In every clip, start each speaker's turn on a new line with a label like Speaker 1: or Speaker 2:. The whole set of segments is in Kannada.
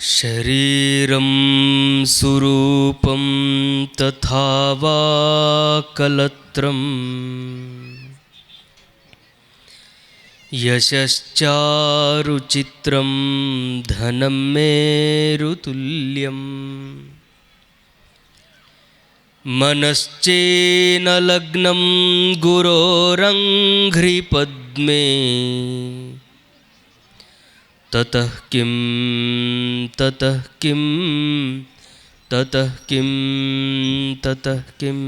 Speaker 1: शरीरं सुरूपं तथा वा कलत्रम्। यशश्चारुचित्रं धनं मेरुतुल्यम्। मनश्चेन लग्नं गुरोरङ्घ्रिपद्मे ततः किं ततः किं ततः किं ततः किम्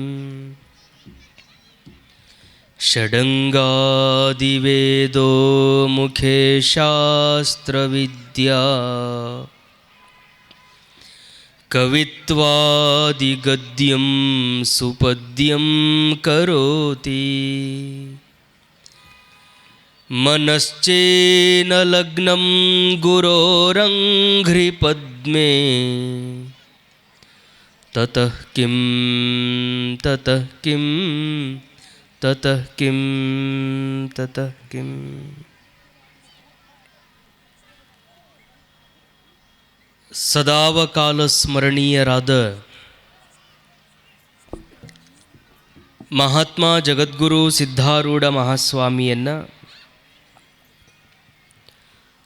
Speaker 1: षडङ्गादिवेदो मुखे शास्त्रविद्या कवित्वादिगद्यं सुपद्यं करोति मनश्चेन लग्नं गुरोरङ्घ्रिपद्मे ततः किं ततः किं ततः किं ततः किम् ಸದಾವಕಾಲ ಸ್ಮರಣೀಯರಾದ ಮಹಾತ್ಮ ಜಗದ್ಗುರು ಸಿದ್ಧಾರೂಢ ಮಹಾಸ್ವಾಮಿಯನ್ನು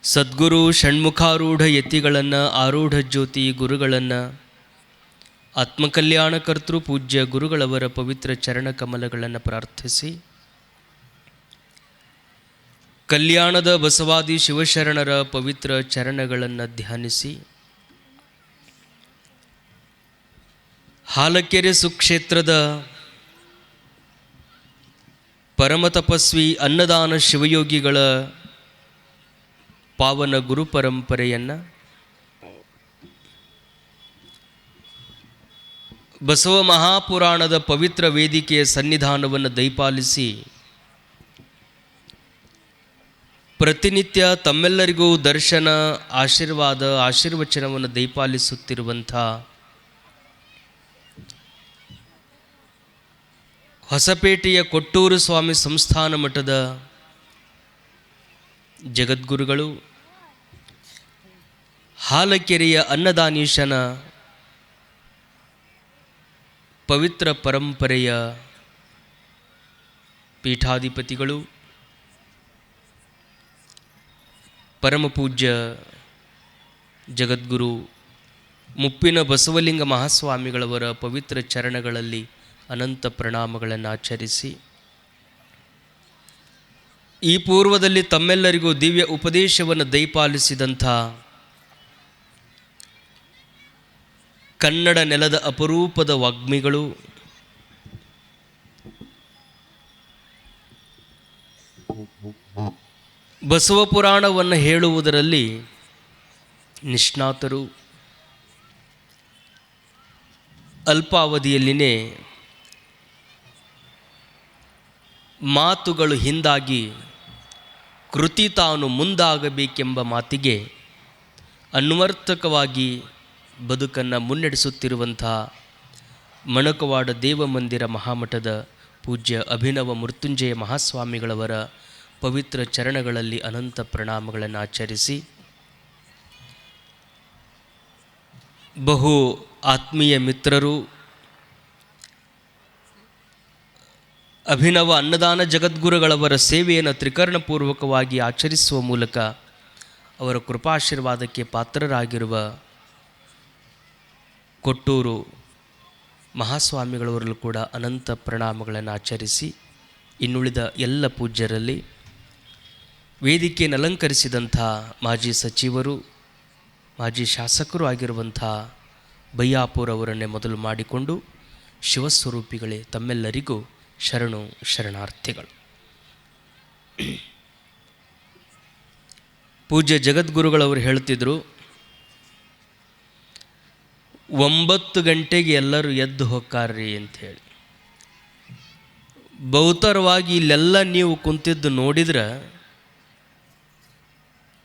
Speaker 1: ಸದ್ಗುರು ಷಣ್ಮುಖಾರೂಢ ಯತಿಗಳನ್ನು ಆರೂಢ ಜ್ಯೋತಿ ಗುರುಗಳನ್ನು ಆತ್ಮಕಲ್ಯಾಣಕರ್ತೃ ಪೂಜ್ಯ ಗುರುಗಳವರ ಪವಿತ್ರ ಚರಣ ಕಮಲಗಳನ್ನು ಪ್ರಾರ್ಥಿಸಿ. ಕಲ್ಯಾಣದ ಬಸವಾದಿ ಶಿವಶರಣರ ಪವಿತ್ರ ಚರಣಗಳನ್ನು ಧ್ಯಾನಿಸಿ. ಹಾಲಕೆರೆ ಸುಕ್ಷೇತ್ರದ ಪರಮತಪಸ್ವಿ ಅನ್ನದಾನ ಶಿವಯೋಗಿಗಳ ಪಾವನ ಗುರು ಪರಂಪರೆಯನ್ನು ಬಸವ ಮಹಾಪುರಾಣದ ಪವಿತ್ರ ವೇದಿಕೆಯ ಸನ್ನಿಧಾನವನ್ನು ದಯಪಾಲಿಸಿ ಪ್ರತಿನಿತ್ಯ ತಮ್ಮೆಲ್ಲರಿಗೂ ದರ್ಶನ, ಆಶೀರ್ವಾದ, ಆಶೀರ್ವಚನವನ್ನು ದಯಪಾಲಿಸುತ್ತಿರುವಂಥ ಹೊಸಪೇಟೆಯ ಕೊಟ್ಟೂರು ಸ್ವಾಮಿ ಸಂಸ್ಥಾನ ಮಠದ ಜಗದ್ಗುರುಗಳು ಹಾಲಕೆರೆಯ ಅನ್ನದಾನೀಶನ ಪವಿತ್ರ ಪರಂಪರೆಯ ಪೀಠಾಧಿಪತಿಗಳು, ಪರಮಪೂಜ್ಯ ಜಗದ್ಗುರು ಮುಪ್ಪಿನ ಬಸವಲಿಂಗ ಮಹಾಸ್ವಾಮಿಗಳವರ ಪವಿತ್ರ ಚರಣಗಳಲ್ಲಿ ಅನಂತ ಪ್ರಣಾಮಗಳನ್ನು ಆಚರಿಸಿ, ಈ ಪೂರ್ವದಲ್ಲಿ ತಮ್ಮೆಲ್ಲರಿಗೂ ದಿವ್ಯ ಉಪದೇಶವನ್ನು ದಯಪಾಲಿಸಿದಂಥ ಕನ್ನಡ ನೆಲದ ಅಪರೂಪದ ವಾಗ್ಮಿಗಳು. ಬಸವ ಪುರಾಣವನ್ನು ಹೇಳುವುದರಲ್ಲಿ ನಿಷ್ಣಾತರು. ಅಲ್ಪಾವಧಿಯಲ್ಲಿನೇ ಮಾತುಗಳು ಹಿಂದಾಗಿ ಕೃತಿ ತಾನು ಮುಂದಾಗಬೇಕೆಂಬ ಮಾತಿಗೆ ಅನ್ವರ್ಥಕವಾಗಿ ಬದುಕನ್ನು ಮುನ್ನಡೆಸುತ್ತಿರುವಂಥ ಮಣಕವಾಡ ದೇವಮಂದಿರ ಮಹಾಮಠದ ಪೂಜ್ಯ ಅಭಿನವ ಮೃತ್ಯುಂಜಯ ಮಹಾಸ್ವಾಮಿಗಳವರ ಪವಿತ್ರ ಚರಣಗಳಲ್ಲಿ ಅನಂತ ಪ್ರಣಾಮಗಳನ್ನು ಆಚರಿಸಿ ಬಹು ಆತ್ಮೀಯ ಮಿತ್ರರು, ಅಭಿನವ ಅನ್ನದಾನ ಜಗದ್ಗುರುಗಳವರ ಸೇವೆಯನ್ನು ತ್ರಿಕರ್ಣಪೂರ್ವಕವಾಗಿ ಆಚರಿಸುವ ಮೂಲಕ ಅವರ ಕೃಪಾಶೀರ್ವಾದಕ್ಕೆ ಪಾತ್ರರಾಗಿರುವ ಕೊಟ್ಟೂರು ಮಹಾಸ್ವಾಮಿಗಳವರಲ್ಲೂ ಕೂಡ ಅನಂತ ಪ್ರಣಾಮಗಳನ್ನು ಆಚರಿಸಿ ಇನ್ನುಳಿದ ಎಲ್ಲ ಪೂಜ್ಯರಲ್ಲಿ ವೇದಿಕೆಯನ್ನು ಅಲಂಕರಿಸಿದಂಥ ಮಾಜಿ ಸಚಿವರು, ಮಾಜಿ ಶಾಸಕರು ಆಗಿರುವಂಥ ಬಯ್ಯಾಪುರ್ ಅವರನ್ನೇ ಮೊದಲು ಮಾಡಿಕೊಂಡು ಶಿವಸ್ವರೂಪಿಗಳೇ ತಮ್ಮೆಲ್ಲರಿಗೂ ಶರಣು ಶರಣಾರ್ಥಿಗಳು. ಪೂಜ್ಯ ಜಗದ್ಗುರುಗಳವರು ಹೇಳ್ತಿದ್ರು ಒಂಬತ್ತು ಗಂಟೆಗೆ ಎಲ್ಲರೂ ಎದ್ದು ಹೊಕ್ಕಾರ್ರಿ ಅಂಥೇಳಿ. ಬಹುತರವಾಗಿ ಇಲ್ಲೆಲ್ಲ ನೀವು ಕುಂತಿದ್ದು ನೋಡಿದ್ರೆ,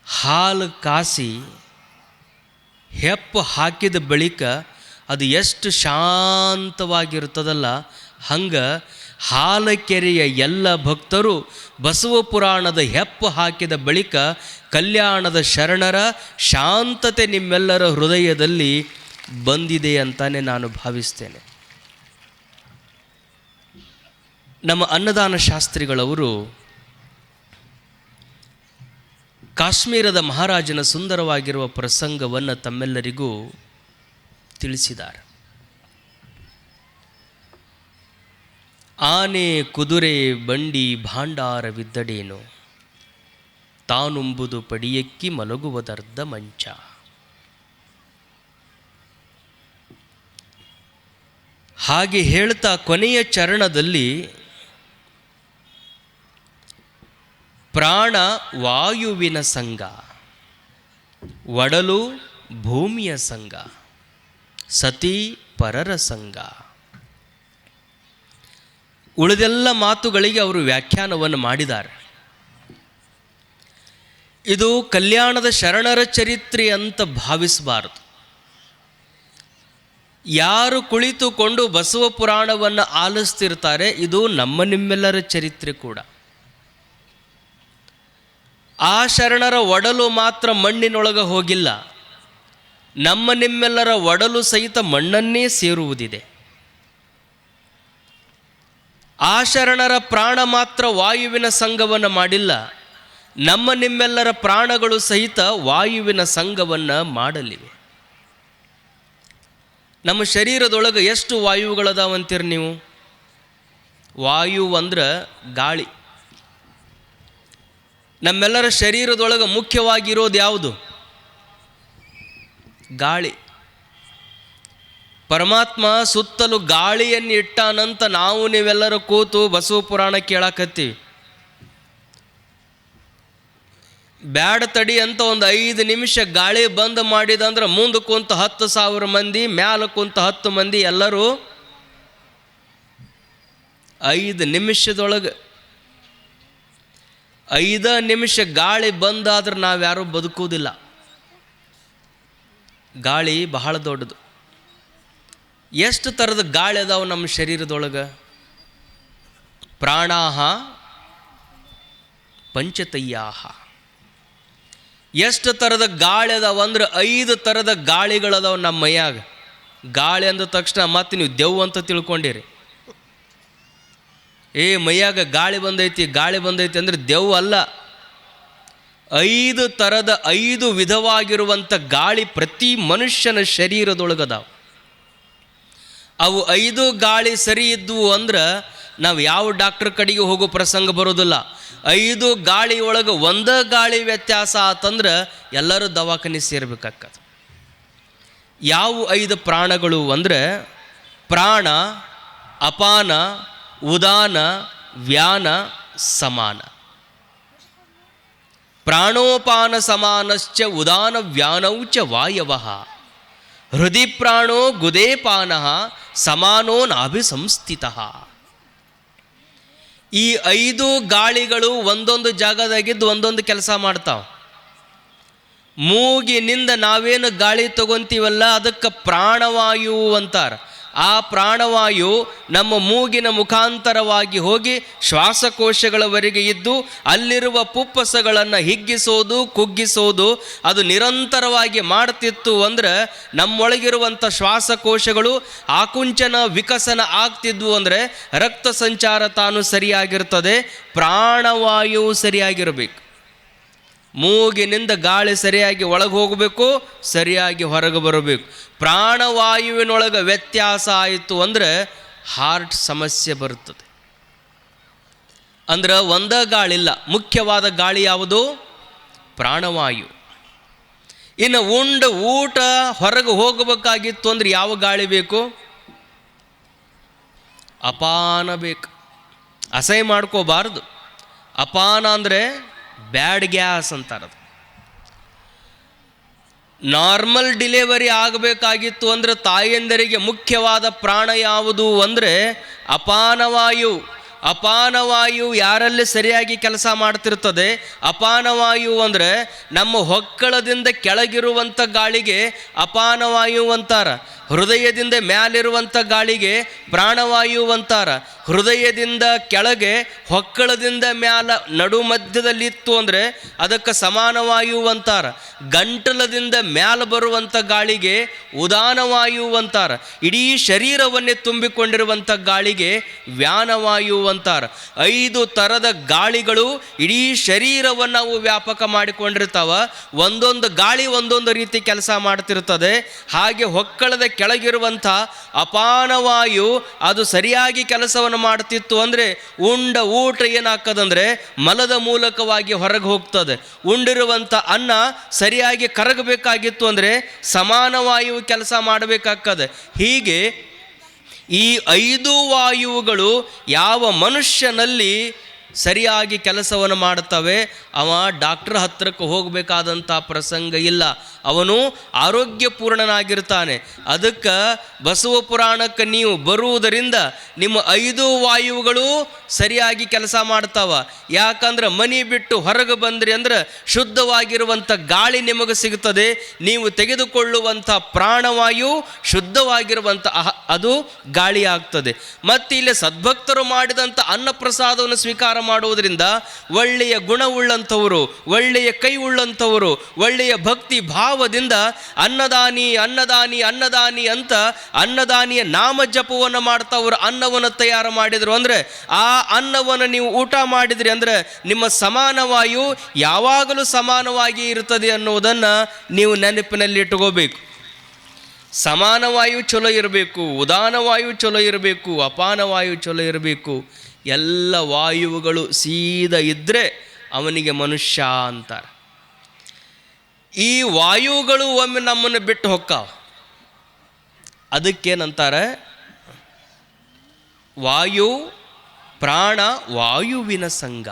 Speaker 1: ಹಾಲು ಕಾಸಿ ಹೆಪ್ಪು ಹಾಕಿದ ಬಳಿಕ ಅದು ಎಷ್ಟು ಶಾಂತವಾಗಿರ್ತದಲ್ಲ ಹಂಗೆ ಹಾಲಕೆರೆಯ ಎಲ್ಲ ಭಕ್ತರು ಬಸವ ಪುರಾಣದ ಹೆಪ್ಪು ಹಾಕಿದ ಬಳಿಕ ಕಲ್ಯಾಣದ ಶರಣರ ಶಾಂತತೆ ನಿಮ್ಮೆಲ್ಲರ ಹೃದಯದಲ್ಲಿ ಬಂದಿದೆ ಅಂತಾನೆ ನಾನು ಭಾವಿಸ್ತೇನೆ. ನಮ್ಮ ಅನ್ನದಾನ ಶಾಸ್ತ್ರಿಗಳವರು ಕಾಶ್ಮೀರದ ಮಹಾರಾಜನ ಸುಂದರವಾಗಿರುವ ಪ್ರಸಂಗವನ್ನು ತಮ್ಮೆಲ್ಲರಿಗೂ ತಿಳಿಸಿದ್ದಾರೆ. ಆನೆ, ಕುದುರೆ, ಬಂಡಿ ಭಾಂಡಾರವಿದ್ದಡೇನು ತಾನುಂಬುದು ಪಡಿಯಕ್ಕಿ ಮಲಗುವುದರ್ಧ ಮಂಚ. ಹಾಗೆ ಹೇಳ್ತಾ ಕೊನೆಯ ಚರಣದಲ್ಲಿ ಪ್ರಾಣ ವಾಯುವಿನ ಸಂಘ, ಒಡಲು ಭೂಮಿಯ ಸಂಘ, ಸತಿ ಪರರ ಸಂಘ. ಉಳಿದೆಲ್ಲ ಮಾತುಗಳಿಗೆ ಅವರು ವ್ಯಾಖ್ಯಾನವನ್ನು ಮಾಡಿದ್ದಾರೆ. ಇದು ಕಲ್ಯಾಣದ ಶರಣರ ಚರಿತ್ರೆ ಅಂತ ಭಾವಿಸಬಾರದು. ಯಾರು ಕುಳಿತುಕೊಂಡು ಬಸವ ಪುರಾಣವನ್ನು ಆಲಿಸ್ತಿರ್ತಾರೆ, ಇದು ನಮ್ಮ ನಿಮ್ಮೆಲ್ಲರ ಚರಿತ್ರೆ ಕೂಡ. ಆ ಶರಣರ ಒಡಲು ಮಾತ್ರ ಮಣ್ಣಿನೊಳಗೆ ಹೋಗಿಲ್ಲ. ನಮ್ಮ ನಿಮ್ಮೆಲ್ಲರ ಒಡಲು ಸಹಿತ ಮಣ್ಣನ್ನೇ ಸೇರುವುದಿದೆ. ಆ ಶರಣರ ಪ್ರಾಣ ಮಾತ್ರ ವಾಯುವಿನ ಸಂಘವನ್ನು ಮಾಡಿಲ್ಲ. ನಮ್ಮ ನಿಮ್ಮೆಲ್ಲರ ಪ್ರಾಣಗಳು ಸಹಿತ ವಾಯುವಿನ ಸಂಘವನ್ನು ಮಾಡಲಿವೆ. ನಮ್ಮ ಶರೀರದೊಳಗೆ ಎಷ್ಟು ವಾಯುಗಳದಾವಂತೀರಿ ನೀವು? ವಾಯು ಅಂದ್ರೆ ಗಾಳಿ. ನಮ್ಮೆಲ್ಲರ ಶರೀರದೊಳಗೆ ಮುಖ್ಯವಾಗಿರೋದು ಯಾವುದು? ಗಾಳಿ. ಪರಮಾತ್ಮ ಸುತ್ತಲೂ ಗಾಳಿಯನ್ನು ಇಟ್ಟಾನಂತ ನಾವು ನೀವೆಲ್ಲರೂ ಕೂತು ಬಸವ ಪುರಾಣ ಕೇಳಾಕತ್ತೀವಿ. ಬ್ಯಾಡ ತಡಿ ಅಂತ ಒಂದು ಐದು ನಿಮಿಷ ಗಾಳಿ ಬಂದ್ ಮಾಡಿದಂದ್ರೆ ಮುಂದೆ ಕುಂತ ಹತ್ತು ಸಾವಿರ ಮಂದಿ, ಮ್ಯಾಲ ಕುಂತ ಹತ್ತು ಮಂದಿ ಎಲ್ಲರೂ ಐದು ನಿಮಿಷದೊಳಗೆ, ಐದ ನಿಮಿಷ ಗಾಳಿ ಬಂದಾದ್ರೆ ನಾವ್ಯಾರೂ ಬದುಕುವುದಿಲ್ಲ. ಗಾಳಿ ಬಹಳ ದೊಡ್ಡದು. ಎಷ್ಟು ಥರದ ಗಾಳಿ ಅದಾವ ನಮ್ಮ ಶರೀರದೊಳಗೆ? ಪ್ರಾಣಾಹ ಪಂಚತಯ್ಯಾಹ ಎಷ್ಟು ಥರದ ಗಾಳಿ ಅದಾವ ಅಂದ್ರೆ ಐದು ಥರದ ಗಾಳಿಗಳದಾವ ನಮ್ಮ ಮೈಯಾಗ. ಗಾಳಿ ಅಂದ ತಕ್ಷಣ ಮತ್ತೆ ನೀವು ದೆವ್ವ ಅಂತ ತಿಳ್ಕೊಂಡಿರಿ. ಏ, ಮೈಯಾಗ ಗಾಳಿ ಬಂದೈತಿ ಗಾಳಿ ಬಂದೈತಿ ಅಂದ್ರೆ ದೆವ್ ಅಲ್ಲ. ಐದು ಥರದ ಐದು ವಿಧವಾಗಿರುವಂಥ ಗಾಳಿ ಪ್ರತಿ ಮನುಷ್ಯನ ಶರೀರದೊಳಗದಾವ ಅವು ಐದು ಗಾಳಿ ಸರಿ ಇದ್ವು ಅಂದ್ರೆ ನಾವು ಯಾವ ಡಾಕ್ಟರ್ ಕಡೆಗೆ ಹೋಗೋ ಪ್ರಸಂಗ ಬರೋದಿಲ್ಲ. ಐದು ಗಾಳಿ ಒಳಗೆ ಒಂದೇ ಗಾಳಿ ವ್ಯತ್ಯಾಸ ಆತಂದ್ರೆ ಎಲ್ಲರೂ ದವಾಖಾನೆ ಸೇರ್ಬೇಕಾಗ್ತದೆ. ಯಾವ ಐದು ಪ್ರಾಣಗಳು ಅಂದರೆ ಪ್ರಾಣ, ಅಪಾನ, ಉದಾನ, ವ್ಯಾನ, ಸಮಾನ. ಪ್ರಾಣೋಪಾನ ಸಮಾನಶ್ಚ ಉದಾನ ವ್ಯಾನೌ ಚ ವಾಯವ. ಹೃದಯ ಪ್ರಾಣೋ ಗುದೇಪಾನ ಸಮಾನೋ ನಾಭಿಸಂಸ್ಥಿತ. ಈ ಐದು ಗಾಳಿಗಳು ಒಂದೊಂದು ಜಾಗದಾಗಿದ್ದು ಒಂದೊಂದು ಕೆಲಸ ಮಾಡ್ತಾವೆ. ಮೂಗಿನಿಂದ ನಾವೇನು ಗಾಳಿ ತಗೊಂತೀವಲ್ಲ, ಅದಕ್ಕೆ ಪ್ರಾಣವಾಯು ಅಂತಾರ. ಆ ಪ್ರಾಣವಾಯು ನಮ್ಮ ಮೂಗಿನ ಮುಖಾಂತರವಾಗಿ ಹೋಗಿ ಶ್ವಾಸಕೋಶಗಳವರೆಗೆ ಇದ್ದು ಅಲ್ಲಿರುವ ಪುಪ್ಪಸಗಳನ್ನು ಹಿಗ್ಗಿಸೋದು, ಕುಗ್ಗಿಸೋದು, ಅದು ನಿರಂತರವಾಗಿ ಮಾಡ್ತಿತ್ತು ಅಂದ್ರೆ ನಮ್ಮೊಳಗಿರುವಂಥ ಶ್ವಾಸಕೋಶಗಳು ಆಕುಂಚನ ವಿಕಸನ ಆಗ್ತಿದ್ವು ಅಂದರೆ ರಕ್ತ ಸಂಚಾರ ತಾನು ಸರಿಯಾಗಿರ್ತದೆ ಪ್ರಾಣವಾಯು ಸರಿಯಾಗಿರಬೇಕು. ಮೂಗಿನಿಂದ ಗಾಳಿ ಸರಿಯಾಗಿ ಒಳಗೆ ಹೋಗಬೇಕು, ಸರಿಯಾಗಿ ಹೊರಗೆ ಬರಬೇಕು. ಪ್ರಾಣವಾಯುವಿನೊಳಗೆ ವ್ಯತ್ಯಾಸ ಆಯಿತು ಅಂದರೆ ಹಾರ್ಟ್ ಸಮಸ್ಯೆ ಬರುತ್ತದೆ ಅಂದ್ರೆ ಒಂದ ಗಾಳಿಲ್ಲ, ಮುಖ್ಯವಾದ ಗಾಳಿ ಯಾವುದು? ಪ್ರಾಣವಾಯು. ಇನ್ನು ಉಂಡ ಊಟ ಹೊರಗೆ ಹೋಗಬೇಕಾಗಿತ್ತು ಅಂದ್ರೆ ಯಾವ ಗಾಳಿ ಬೇಕು? ಅಪಾನ ಬೇಕು. ಅಸಹ್ಯ ಮಾಡ್ಕೋಬಾರ್ದು. ಅಪಾನ ಅಂದರೆ ಬ್ಯಾಡ್ ಗ್ಯಾಸ್ ಅಂತಾರದು ನಾರ್ಮಲ್ ಡಿಲೆವರಿ ಆಗಬೇಕಾಗಿತ್ತು ಅಂದರೆ ತಾಯಂದರಿಗೆ ಮುಖ್ಯವಾದ ಪ್ರಾಣ ಯಾವುದು ಅಂದರೆ ಅಪಾನವಾಯು. ಅಪಾನವಾಯು ಯಾರಲ್ಲಿ ಸರಿಯಾಗಿ ಕೆಲಸ ಮಾಡ್ತಿರ್ತದೆ? ಅಪಾನವಾಯು ಅಂದರೆ ನಮ್ಮ ಹೊಕ್ಕಳದಿಂದ ಕೆಳಗಿರುವಂಥ ಗಾಳಿಗೆ ಅಪಾನವಾಯು ಅಂತಾರ. ಹೃದಯದಿಂದ ಮ್ಯಾಲಿರುವಂಥ ಗಾಳಿಗೆ ಪ್ರಾಣವಾಯು ಅಂತಾರ. ಹೃದಯದಿಂದ ಕೆಳಗೆ ಹೊಕ್ಕಳದಿಂದ ಮ್ಯಾಲ ನಡು ಮಧ್ಯದಲ್ಲಿತ್ತು ಅಂದರೆ ಅದಕ್ಕೆ ಸಮಾನವಾಯು ಅಂತಾರ. ಗಂಟಲದಿಂದ ಮ್ಯಾಲ ಬರುವಂಥ ಗಾಳಿಗೆ ಉದಾನವಾಯು ಅಂತಾರ. ಇಡೀ ಶರೀರವನ್ನೇ ತುಂಬಿಕೊಂಡಿರುವಂಥ ಗಾಳಿಗೆ ವ್ಯಾನವಾಯು ಅಂತಾರ. ಐದು ಥರದ ಗಾಳಿಗಳು ಇಡೀ ಶರೀರವನ್ನು ಅವು ವ್ಯಾಪಕ ಮಾಡಿಕೊಂಡಿರ್ತಾವ. ಒಂದೊಂದು ಗಾಳಿ ಒಂದೊಂದು ರೀತಿ ಕೆಲಸ ಮಾಡ್ತಿರ್ತದೆ. ಹಾಗೆ ಹೊಕ್ಕಳದ ಕೆಳಗಿರುವಂಥ ಅಪಾನವಾಯು ಅದು ಸರಿಯಾಗಿ ಕೆಲಸವನ್ನು ಮಾಡ್ತಿತ್ತು ಅಂದರೆ ಉಂಡ ಊಟ ಏನಾಗ್ತದಂದರೆ ಮಲದ ಮೂಲಕವಾಗಿ ಹೊರಗೆ ಹೋಗ್ತದೆ. ಉಂಡಿರುವಂಥ ಅನ್ನ ಸರಿಯಾಗಿ ಕರಗಬೇಕಾಗಿತ್ತು ಅಂದರೆ ಸಮಾನವಾಯು ಕೆಲಸ ಮಾಡಬೇಕಾಗ್ತದೆ. ಹೀಗೆ ಈ ಐದು ವಾಯುಗಳು ಯಾವ ಮನುಷ್ಯನಲ್ಲಿ ಸರಿಯಾಗಿ ಕೆಲಸವನ್ನು ಮಾಡುತ್ತವೆ, ಅವ ಡಾಕ್ಟರ್ ಹತ್ತಿರಕ್ಕೆ ಹೋಗಬೇಕಾದಂಥ ಪ್ರಸಂಗ ಇಲ್ಲ. ಅವನು ಆರೋಗ್ಯಪೂರ್ಣನಾಗಿರ್ತಾನೆ. ಅದಕ್ಕೆ ಬಸವ ಪುರಾಣಕ್ಕೆ ನೀವು ಬರುವುದರಿಂದ ನಿಮ್ಮ ಐದು ವಾಯುಗಳು ಸರಿಯಾಗಿ ಕೆಲಸ ಮಾಡ್ತಾವ. ಯಾಕಂದ್ರೆ ಮನಿ ಬಿಟ್ಟು ಹೊರಗೆ ಬಂದ್ರಿ ಅಂದ್ರೆ ಶುದ್ಧವಾಗಿರುವಂಥ ಗಾಳಿ ನಿಮಗೆ ಸಿಗುತ್ತದೆ. ನೀವು ತೆಗೆದುಕೊಳ್ಳುವಂಥ ಪ್ರಾಣವಾಯು ಶುದ್ಧವಾಗಿರುವಂಥ ಅದು ಗಾಳಿ ಆಗ್ತದೆ ಮತ್ತು ಇಲ್ಲಿ ಸದ್ಭಕ್ತರು ಮಾಡಿದಂಥ ಅನ್ನಪ್ರಸಾದವನ್ನು ಸ್ವೀಕಾರ ಮಾಡುವುದರಿಂದ ಒಳ್ಳೆಯ ಗುಣವುಳ್ಳಂಥವರು ಒಳ್ಳೆಯ ಕೈ ಉಳ್ಳಂಥವರು, ಒಳ್ಳೆಯ ಭಕ್ತಿ ಭಾವದಿಂದ ಅನ್ನದಾನಿ ಅನ್ನದಾನಿ ಅನ್ನದಾನಿ ಅಂತ ಅನ್ನದಾನಿಯ ನಾಮ ಜಪವನ್ನು ಮಾಡ್ತಾವ್ರು ಅನ್ನವನ್ನು ತಯಾರು ಮಾಡಿದ್ರು ಅಂದರೆ ಆ ಅನ್ನವನ್ನು ನೀವು ಊಟ ಮಾಡಿದ್ರಿ ಅಂದರೆ ನಿಮ್ಮ ಸಮಾನವಾಯು ಯಾವಾಗಲೂ ಸಮಾನವಾಗಿ ಇರುತ್ತದೆ ಅನ್ನುವುದನ್ನು ನೀವು ನೆನಪಿನಲ್ಲಿ ಇಟ್ಕೋಬೇಕು ಸಮಾನವಾಯು ಚಲೋ ಇರಬೇಕು, ಉದಾನವಾಯು ಚಲೋ ಇರಬೇಕು, ಅಪಾನವಾಯು ಚಲೋ ಇರಬೇಕು. ಎಲ್ಲ ವಾಯುವುಗಳು ಸೀದಾ ಇದ್ದರೆ ಅವನಿಗೆ ಮನುಷ್ಯ ಅಂತಾರೆ. ಈ ವಾಯುಗಳು ಒಮ್ಮೆ ನಮ್ಮನ್ನು ಬಿಟ್ಟು ಹೊಕ್ಕಾವ. ಅದಕ್ಕೇನಂತಾರೆ? ವಾಯು ಪ್ರಾಣ ವಾಯುವಿನ ಸಂಘ.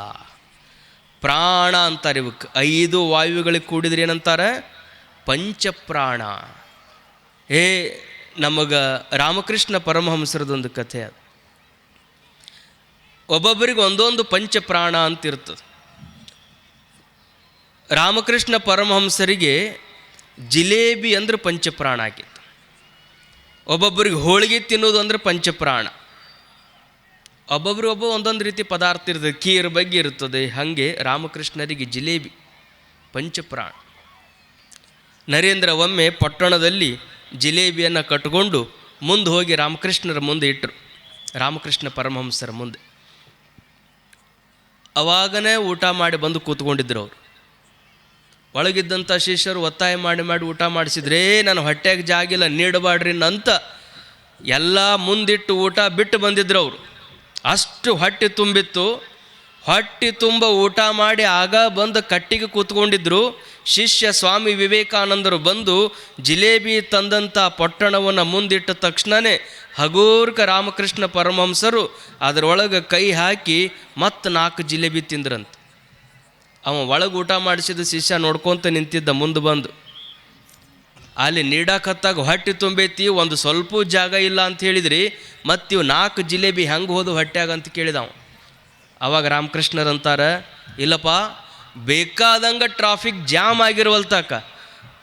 Speaker 1: ಪ್ರಾಣ ಅಂತಾರೆ ಇವಕ್ಕೆ ಐದು ವಾಯುಗಳಿಗೆ ಕೂಡಿದ್ರೆ ಏನಂತಾರೆ? ಪಂಚಪ್ರಾಣ. ಏ, ನಮಗೆ ರಾಮಕೃಷ್ಣ ಪರಮಹಂಸರದೊಂದು ಕಥೆ ಅದು. ಒಬ್ಬೊಬ್ಬರಿಗೆ ಒಂದೊಂದು ಪಂಚಪ್ರಾಣ ಅಂತ ಇರ್ತದೆ ರಾಮಕೃಷ್ಣ ಪರಮಹಂಸರಿಗೆ ಜಿಲೇಬಿ ಅಂದ್ರೆ ಪಂಚಪ್ರಾಣ ಆಗಿತ್ತು. ಒಬ್ಬೊಬ್ಬರಿಗೆ ಹೋಳಿಗೆ ತಿನ್ನೋದು ಅಂದ್ರೆ ಪಂಚಪ್ರಾಣ. ಒಬ್ಬೊಬ್ರು ಒಬ್ಬ ಒಂದೊಂದು ರೀತಿ ಪದಾರ್ಥ ಇರ್ತದೆ. ಕೀರ್ ಬಗ್ಗೆ ಇರ್ತದೆ. ಹಾಗೆ ರಾಮಕೃಷ್ಣರಿಗೆ ಜಿಲೇಬಿ, ಪಂಚಪ್ರಾಣ. ನರೇಂದ್ರ ಒಮ್ಮೆ ಪಟ್ಟಣದಲ್ಲಿ ಜಿಲೇಬಿಯನ್ನು ಕಟ್ಕೊಂಡು ಮುಂದೆ ಹೋಗಿ ರಾಮಕೃಷ್ಣರ ಮುಂದೆ ಇಟ್ಟರು. ರಾಮಕೃಷ್ಣ ಪರಮಹಂಸರ ಮುಂದೆ. ಅವಾಗನೇ ಊಟ ಮಾಡಿ ಬಂದು ಕೂತ್ಕೊಂಡಿದ್ರು ಅವರು. ಒಳಗಿದ್ದಂಥ ಶಿಷ್ಯರು ಒತ್ತಾಯ ಮಾಡಿ ಮಾಡಿ ಊಟ ಮಾಡಿಸಿದ್ರೇ ನನ್ನ ಹೊಟ್ಟೆಗೆ ಜಾಗಿಲ್ಲ ನೀಡಬಾಡ್ರಿ ಅಂತ ಎಲ್ಲ ಮುಂದಿಟ್ಟು ಊಟ ಬಿಟ್ಟು ಬಂದಿದ್ರು ಅವರು. ಅಷ್ಟು ಹೊಟ್ಟೆ ತುಂಬಿತ್ತು. ಹೊಟ್ಟೆ ತುಂಬ ಊಟ ಮಾಡಿ ಆಗ ಬಂದು ಕಟ್ಟಿಗೆ ಕೂತ್ಕೊಂಡಿದ್ರು. ಶಿಷ್ಯ ಸ್ವಾಮಿ ವಿವೇಕಾನಂದರು ಬಂದು ಜಿಲೇಬಿ ತಂದಂಥ ಪೊಟ್ಟಣವನ್ನು ಮುಂದಿಟ್ಟ ತಕ್ಷಣವೇ ಹಗೂರ್ಕ ರಾಮಕೃಷ್ಣ ಪರಮಹಂಸರು ಅದರೊಳಗೆ ಕೈ ಹಾಕಿ ಮತ್ತೆ ನಾಲ್ಕು ಜಿಲೇಬಿ ತಿಂದ್ರಂತ. ಅವ ಒಳಗೆ ಊಟ ಮಾಡಿಸಿದ ಶಿಷ್ಯ ನೋಡ್ಕೊಂತ ನಿಂತಿದ್ದ ಮುಂದೆ ಬಂದು. ಅಲ್ಲಿ ನೀಡಾಕತ್ತಾಗ ಹೊಟ್ಟೆ ತುಂಬೈತಿ, ಒಂದು ಸ್ವಲ್ಪ ಜಾಗ ಇಲ್ಲ ಅಂತ ಹೇಳಿದ್ರಿ ಮತ್ತು ಇವು ನಾಲ್ಕು ಜಿಲೇಬಿ ಹೆಂಗೆ ಹೋದು ಹೊಟ್ಯಾಗ ಅಂತ ಕೇಳಿದವ ಅವಾಗ ರಾಮಕೃಷ್ಣರಂತಾರ, ಇಲ್ಲಪ್ಪ, ಬೇಕಾದಂಗೆ ಟ್ರಾಫಿಕ್ ಜಾಮ್ ಆಗಿರುವಲ್ತಕ್ಕ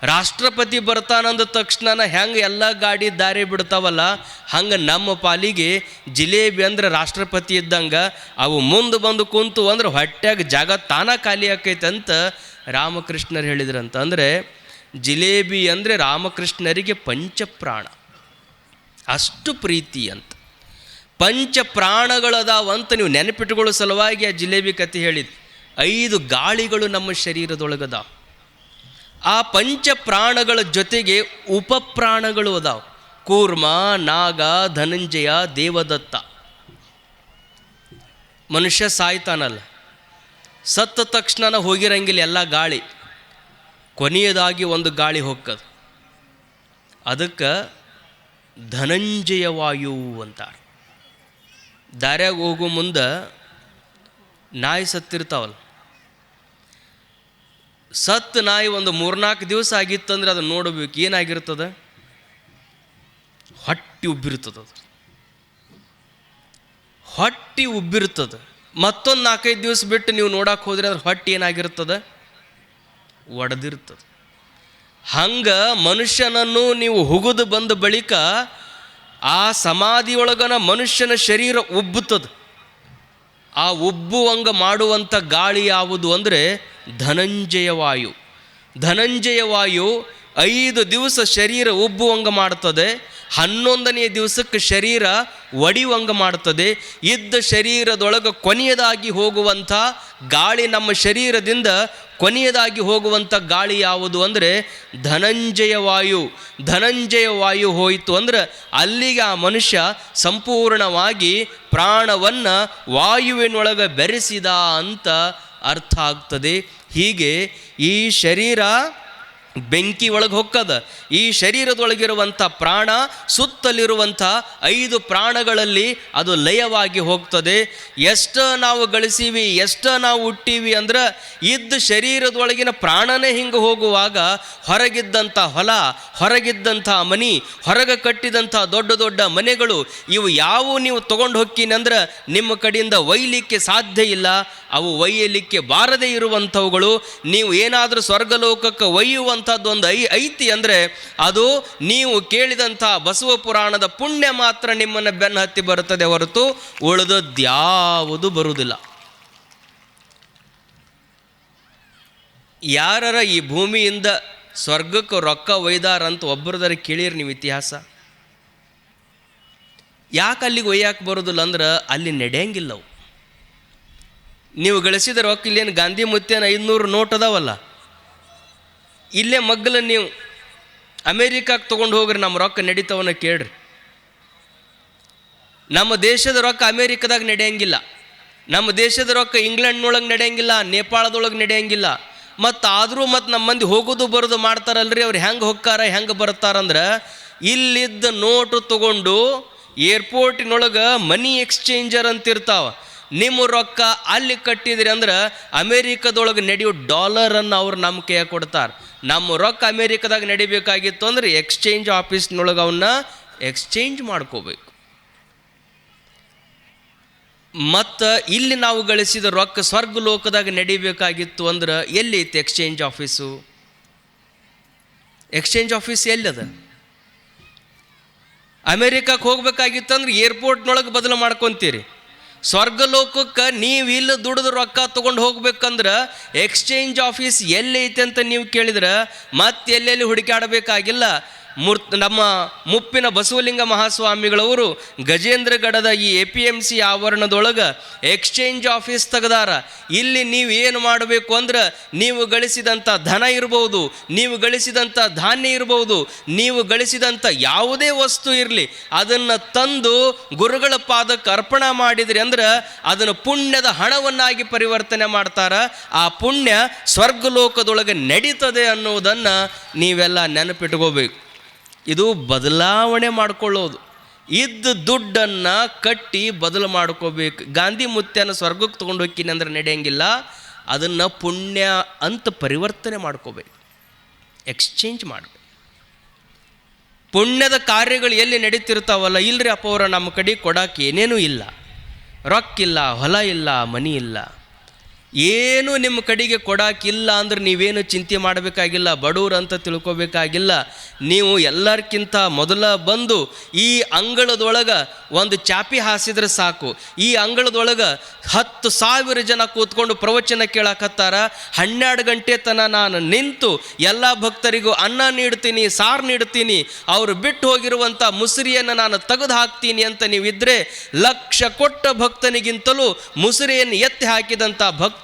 Speaker 1: ರಾಷ್ಟ್ರಪತಿ ಬರ್ತಾನಂದ ತಕ್ಷಣ ಹೆಂಗೆ ಎಲ್ಲ ಗಾಡಿ ದಾರಿ ಬಿಡ್ತಾವಲ್ಲ, ಹಂಗೆ ನಮ್ಮ ಪಾಲಿಗೆ ಜಿಲೇಬಿ ಅಂದ್ರೆ ರಾಷ್ಟ್ರಪತಿ ಇದ್ದಂಗೆ, ಅವು ಮುಂದೆ ಬಂದು ಕುಂತು ಅಂದ್ರೆ ಹೊಟ್ಯಾಗ ಜಾಗ ತಾನ ಖಾಲಿ ಆಕೈತೆ ಅಂತ ರಾಮಕೃಷ್ಣರು ಹೇಳಿದ್ರಂತ. ಅಂದರೆ ಜಿಲೇಬಿ ಅಂದರೆ ರಾಮಕೃಷ್ಣರಿಗೆ ಪಂಚಪ್ರಾಣ. ಅಷ್ಟು ಪ್ರೀತಿ ಅಂತ. ಪಂಚ ಪ್ರಾಣಗಳದಾವಂತ ನೀವು ನೆನಪಿಟ್ಟುಕೊಳ್ಳೋ ಸಲುವಾಗಿ ಆ ಜಿಲೇಬಿ ಕತೆ ಹೇಳಿದ್. ಐದು ಗಾಳಿಗಳು ನಮ್ಮ ಶರೀರದೊಳಗದ ಆ ಪಂಚ ಪ್ರಾಣಗಳ ಜೊತೆಗೆ ಉಪಪ್ರಾಣಗಳು ಅದಾವ. ಕೂರ್ಮ, ನಾಗ, ಧನಂಜಯ, ದೇವದತ್ತ. ಮನುಷ್ಯ ಸಾಯ್ತಾನಲ್ಲ. ಸತ್ತ ತಕ್ಷಣ ಹೋಗಿರಂಗಿಲ್ಲ ಎಲ್ಲ ಗಾಳಿ. ಕೊನೆಯದಾಗಿ ಒಂದು ಗಾಳಿ ಹೋಗ್ತದೆ ಅದಕ್ಕೆ ಧನಂಜಯ ವಾಯು ಅಂತಾರೆ. ದಾರ್ಯಾಗ ಹೋಗೋ ಮುಂದೆ ನಾಯಿ ಸತ್ತಿರ್ತಾವಲ್ಲ. ಸತ್ತು ನಾಯಿ ಒಂದು ಮೂರ್ನಾಲ್ಕು ದಿವಸ ಆಗಿತ್ತಂದ್ರೆ ಅದನ್ನು ನೋಡಬೇಕು ಏನಾಗಿರ್ತದೆ? ಹೊಟ್ಟೆ ಉಬ್ಬಿರ್ತದೆ ಅದು. ಹೊಟ್ಟಿ ಉಬ್ಬಿರ್ತದೆ. ಮತ್ತೊಂದು ನಾಲ್ಕೈದು ದಿವಸ ಬಿಟ್ಟು ನೀವು ನೋಡಕ್ಕೆ ಹೋದ್ರೆ ಅದ್ರ ಹೊಟ್ಟೆ ಏನಾಗಿರ್ತದೆ? ಒಡೆದಿರ್ತದೆ. ಹಂಗೆ ಮನುಷ್ಯನನ್ನು ನೀವು ಹುಗಿದು ಬಂದ ಬಳಿಕ ಆ ಸಮಾಧಿಯೊಳಗನ ಮನುಷ್ಯನ ಶರೀರ ಉಬ್ಬುತ್ತದೆ. ಆ ಉಬ್ಬುವಂಗ ಮಾಡುವಂಥ ಗಾಳಿ ಯಾವುದು ಅಂದರೆ ಧನಂಜಯ ವಾಯು. ಧನಂಜಯ ವಾಯು ಐದು ದಿವಸ ಶರೀರ ಉಬ್ಬುವಂಗ ಮಾಡ್ತದೆ. ಹನ್ನೊಂದನೇ ದಿವಸಕ್ಕೆ ಶರೀರ ಒಡಿವಂಗ ಮಾಡುತ್ತದೆ. ಇದ್ದ ಶರೀರದೊಳಗೆ ಕೊನೆಯದಾಗಿ ಹೋಗುವಂಥ ಗಾಳಿ ನಮ್ಮ ಶರೀರದಿಂದ ಕೊನೆಯದಾಗಿ ಹೋಗುವಂಥ ಗಾಳಿ ಯಾವುದು ಅಂದರೆ ಧನಂಜಯ ವಾಯು. ಧನಂಜಯ ವಾಯು ಹೋಯಿತು ಅಂದ್ರೆ ಅಲ್ಲಿಗೆ ಆ ಮನುಷ್ಯ ಸಂಪೂರ್ಣವಾಗಿ ಪ್ರಾಣವನ್ನು ವಾಯುವಿನೊಳಗೆ ಬೆರೆಸಿದ ಅಂತ ಅರ್ಥ ಆಗ್ತದೆ. ಹೀಗೆ ಈ ಶರೀರ ಬೆಂಕಿ ಒಳಗೆ ಹೊಕ್ಕದ. ಈ ಶರೀರದೊಳಗಿರುವಂಥ ಪ್ರಾಣ, ಸುತ್ತಲಿರುವಂಥ ಐದು ಪ್ರಾಣಗಳಲ್ಲಿ ಅದು ಲಯವಾಗಿ ಹೋಗ್ತದೆ. ಎಷ್ಟ ನಾವು ಗಳಿಸೀವಿ, ಎಷ್ಟ ನಾವು ಹುಟ್ಟೀವಿ ಅಂದ್ರೆ ಇದ್ದ ಶರೀರದೊಳಗಿನ ಪ್ರಾಣನೇ ಹಿಂಗೆ ಹೋಗುವಾಗ ಹೊರಗಿದ್ದಂಥ ಹೊಲ, ಹೊರಗಿದ್ದಂಥ ಮನಿ, ಹೊರಗೆ ಕಟ್ಟಿದಂಥ ದೊಡ್ಡ ದೊಡ್ಡ ಮನೆಗಳು ಇವು ಯಾವ ನೀವು ತಗೊಂಡು ಹೋಗ್ತೀನಿ ಅಂದ್ರೆ ನಿಮ್ಮ ಕಡೆಯಿಂದ ಒಯ್ಯಲಿಕ್ಕೆ ಸಾಧ್ಯ ಇಲ್ಲ. ಅವು ಒಯ್ಯಲಿಕ್ಕೆ ಬಾರದೇ ಇರುವಂಥವುಗಳು. ನೀವು ಏನಾದರೂ ಸ್ವರ್ಗಲೋಕಕ್ಕೆ ಒಯ್ಯುವಂಥದ್ದು ಒಂದು ಐ ಐತಿ ಅಂದರೆ ಅದು ನೀವು ಕೇಳಿದಂಥ ಬಸವ ಪುರಾಣದ ಪುಣ್ಯ ಮಾತ್ರ ನಿಮ್ಮನ್ನು ಬೆನ್ನು ಹತ್ತಿ ಬರುತ್ತದೆ ಹೊರತು ಉಳಿದದ್ಯಾವುದು ಬರುವುದಿಲ್ಲ. ಯಾರರ ಈ ಭೂಮಿಯಿಂದ ಸ್ವರ್ಗಕ್ಕೆ ರೊಕ್ಕ ಒಯ್ದಾರಂತ ಒಬ್ಬರದರ ಕೇಳಿರಿ ನೀವು ಇತಿಹಾಸ. ಯಾಕೆ ಅಲ್ಲಿಗೆ ಒಯ್ಯಾಕೆ ಬರೋದಿಲ್ಲ ಅಂದ್ರೆ ಅಲ್ಲಿ ನಡೆಯಂಗಿಲ್ಲವು. ನೀವು ಗಳಿಸಿದ ರೊಕ್ಕ ಇಲ್ಲೇನು ಗಾಂಧಿ ಮುತ್ತೇನ ಐದುನೂರು ನೋಟ್ ಅದಾವಲ್ಲ? ಇಲ್ಲೇ ಮಗ್ಗಲ ನೀವು ಅಮೇರಿಕಾಕ್ಕೆ ತೊಗೊಂಡು ಹೋಗ್ರಿ ನಮ್ಮ ರೊಕ್ಕ ನಡೀತವನ್ನ ಕೇಳ್ರಿ. ನಮ್ಮ ದೇಶದ ರೊಕ್ಕ ಅಮೇರಿಕದಾಗ ನಡೆಯಂಗಿಲ್ಲ. ನಮ್ಮ ದೇಶದ ರೊಕ್ಕ ಇಂಗ್ಲೆಂಡ್ನೊಳಗೆ ನಡೆಯಂಗಿಲ್ಲ, ನೇಪಾಳದೊಳಗೆ ನಡೆಯಂಗಿಲ್ಲ. ಮತ್ತು ಆದರೂ ಮತ್ತು ನಮ್ಮ ಮಂದಿ ಹೋಗೋದು ಬರೋದು ಮಾಡ್ತಾರಲ್ರಿ, ಅವ್ರು ಹೆಂಗೆ ಹೋಗ್ತಾರ, ಹೆಂಗೆ ಬರ್ತಾರಂದ್ರೆ ಇಲ್ಲಿದ್ದ ನೋಟು ತಗೊಂಡು ಏರ್ಪೋರ್ಟಿನೊಳಗೆ ಮನಿ ಎಕ್ಸ್ಚೇಂಜರ್ ಅಂತಿರ್ತಾವ. ನಿಮ್ಮ ರೊಕ್ಕ ಅಲ್ಲಿ ಕಟ್ಟಿದ್ರಿ ಅಂದ್ರೆ ಅಮೇರಿಕದೊಳಗೆ ನಡೆಯೋ ಡಾಲರನ್ನು ಅವ್ರು ನಮ್ಮ ಕೈಯಾಗ ಕೊಡ್ತಾರೆ. ನಮ್ಮ ರೊಕ್ಕ ಅಮೇರಿಕದಾಗ ನಡಿಬೇಕಾಗಿತ್ತು ಅಂದ್ರೆ ಎಕ್ಸ್ಚೇಂಜ್ ಆಫೀಸ್ನೊಳಗೆ ಅವನ್ನ ಎಕ್ಸ್ಚೇಂಜ್ ಮಾಡ್ಕೋಬೇಕು. ಮತ್ತು ಇಲ್ಲಿ ನಾವು ಗಳಿಸಿದ ರೊಕ್ಕ ಸ್ವರ್ಗ ಲೋಕದಾಗ ನಡಿಬೇಕಾಗಿತ್ತು ಅಂದ್ರೆ ಎಲ್ಲಿ ಐತೆ ಎಕ್ಸ್ಚೇಂಜ್ ಆಫೀಸು? ಎಕ್ಸ್ಚೇಂಜ್ ಆಫೀಸ್ ಎಲ್ಲದ? ಅಮೇರಿಕಕ್ಕೆ ಹೋಗ್ಬೇಕಾಗಿತ್ತು ಅಂದ್ರೆ ಏರ್ಪೋರ್ಟ್ನೊಳಗೆ ಬದಲು ಮಾಡ್ಕೊತೀರಿ. ಸ್ವರ್ಗಲೋಕಕ್ಕೆ ನೀವು ಇಲ್ಲಿ ದುಡಿದು ರೊಕ್ಕ ತೊಗೊಂಡು ಹೋಗ್ಬೇಕಂದ್ರೆ ಎಕ್ಸ್ಚೇಂಜ್ ಆಫೀಸ್ ಎಲ್ಲಿ ಐತೆ ಅಂತ ನೀವು ಕೇಳಿದ್ರೆ ಮತ್ತೆ ಎಲ್ಲೆಲ್ಲಿ ಹುಡುಕಾಡಬೇಕಾಗಿಲ್ಲ ಮೂರ್ತ್ ನಮ್ಮ ಮುಪ್ಪಿನ ಬಸವಲಿಂಗ ಮಹಾಸ್ವಾಮಿಗಳವರು ಗಜೇಂದ್ರಗಡದ ಈ ಎ ಪಿ ಎಂ ಸಿ ಆವರಣದೊಳಗೆ ಎಕ್ಸ್ಚೇಂಜ್ ಆಫೀಸ್ ತೆಗೆದಾರ. ಇಲ್ಲಿ ನೀವು ಏನು ಮಾಡಬೇಕು ಅಂದ್ರೆ ನೀವು ಗಳಿಸಿದಂಥ ಧನ ಇರಬಹುದು ನೀವು ಗಳಿಸಿದಂಥ ಧಾನ್ಯ ಇರಬಹುದು ನೀವು ಗಳಿಸಿದಂಥ ಯಾವುದೇ ವಸ್ತು ಇರಲಿ, ಅದನ್ನು ತಂದು ಗುರುಗಳ ಪಾದಕ್ಕೆ ಅರ್ಪಣೆ ಮಾಡಿದ್ರಿ ಅಂದ್ರೆ ಅದನ್ನು ಪುಣ್ಯದ ಹಣವನ್ನಾಗಿ ಪರಿವರ್ತನೆ ಮಾಡ್ತಾರ. ಆ ಪುಣ್ಯ ಸ್ವರ್ಗಲೋಕದೊಳಗೆ ನಡೀತದೆ ಅನ್ನುವುದನ್ನು ನೀವೆಲ್ಲ ನೆನಪಿಟ್ಕೋಬೇಕು. ಇದು ಬದಲಾವಣೆ ಮಾಡ್ಕೊಳ್ಳೋದು. ಇದ್ದ ದುಡ್ಡನ್ನು ಕಟ್ಟಿ ಬದಲು ಮಾಡ್ಕೋಬೇಕು. ಗಾಂಧಿ ಮುತ್ಯನ ಸ್ವರ್ಗಕ್ಕೆ ತೊಗೊಂಡು ಹೋಗ್ತೀನಿ ಅಂದ್ರೆ ನಡೆಯಂಗಿಲ್ಲ. ಅದನ್ನು ಪುಣ್ಯ ಅಂತ ಪರಿವರ್ತನೆ ಮಾಡ್ಕೋಬೇಕು. ಎಕ್ಸ್ಚೇಂಜ್ ಮಾಡಬೇಕು. ಪುಣ್ಯದ ಕಾರ್ಯಗಳು ಎಲ್ಲಿ ನಡೀತಿರ್ತಾವಲ್ಲ ಇಲ್ಲರಿ ಅಪ್ಪ ಅವರ ನಮ್ಮ ಕಡೆ ಕೊಡೋಕೆ ಏನೇನೂ ಇಲ್ಲ. ರೊಕ್ಕಿಲ್ಲ, ಹೊಲ ಇಲ್ಲ, ಮನಿ ಇಲ್ಲ. ಏನು ನಿಮ್ಮ ಕಡೆಗೆ ಕೊಡೋಕ್ಕಿಲ್ಲ ಅಂದ್ರೆ ನೀವೇನು ಚಿಂತೆ ಮಾಡಬೇಕಾಗಿಲ್ಲ, ಬಡವ್ರು ಅಂತ ತಿಳ್ಕೊಬೇಕಾಗಿಲ್ಲ. ನೀವು ಎಲ್ಲರಿಗಿಂತ ಮೊದಲ ಬಂದು ಈ ಅಂಗಳದೊಳಗೆ ಒಂದು ಚಾಪಿ ಹಾಸಿದ್ರೆ ಸಾಕು. ಈ ಅಂಗಳದೊಳಗೆ ಹತ್ತು ಸಾವಿರ ಜನ ಕೂತ್ಕೊಂಡು ಪ್ರವಚನ ಕೇಳಕತ್ತಾರ. ಹನ್ನೆರಡು ಗಂಟೆ ತನ ನಾನು ನಿಂತು ಎಲ್ಲ ಭಕ್ತರಿಗೂ ಅನ್ನ ನೀಡ್ತೀನಿ, ಸಾರು ನೀಡ್ತೀನಿ, ಅವರು ಬಿಟ್ಟು ಹೋಗಿರುವಂಥ ಮುಸುರಿಯನ್ನು ನಾನು ತೆಗೆದು ಹಾಕ್ತೀನಿ ಅಂತ ನೀವಿದ್ರೆ ಲಕ್ಷ ಕೊಟ್ಟ ಭಕ್ತನಿಗಿಂತಲೂ ಮುಸುರಿಯನ್ನು ಎತ್ತಿ ಹಾಕಿದಂಥ ಭಕ್ತ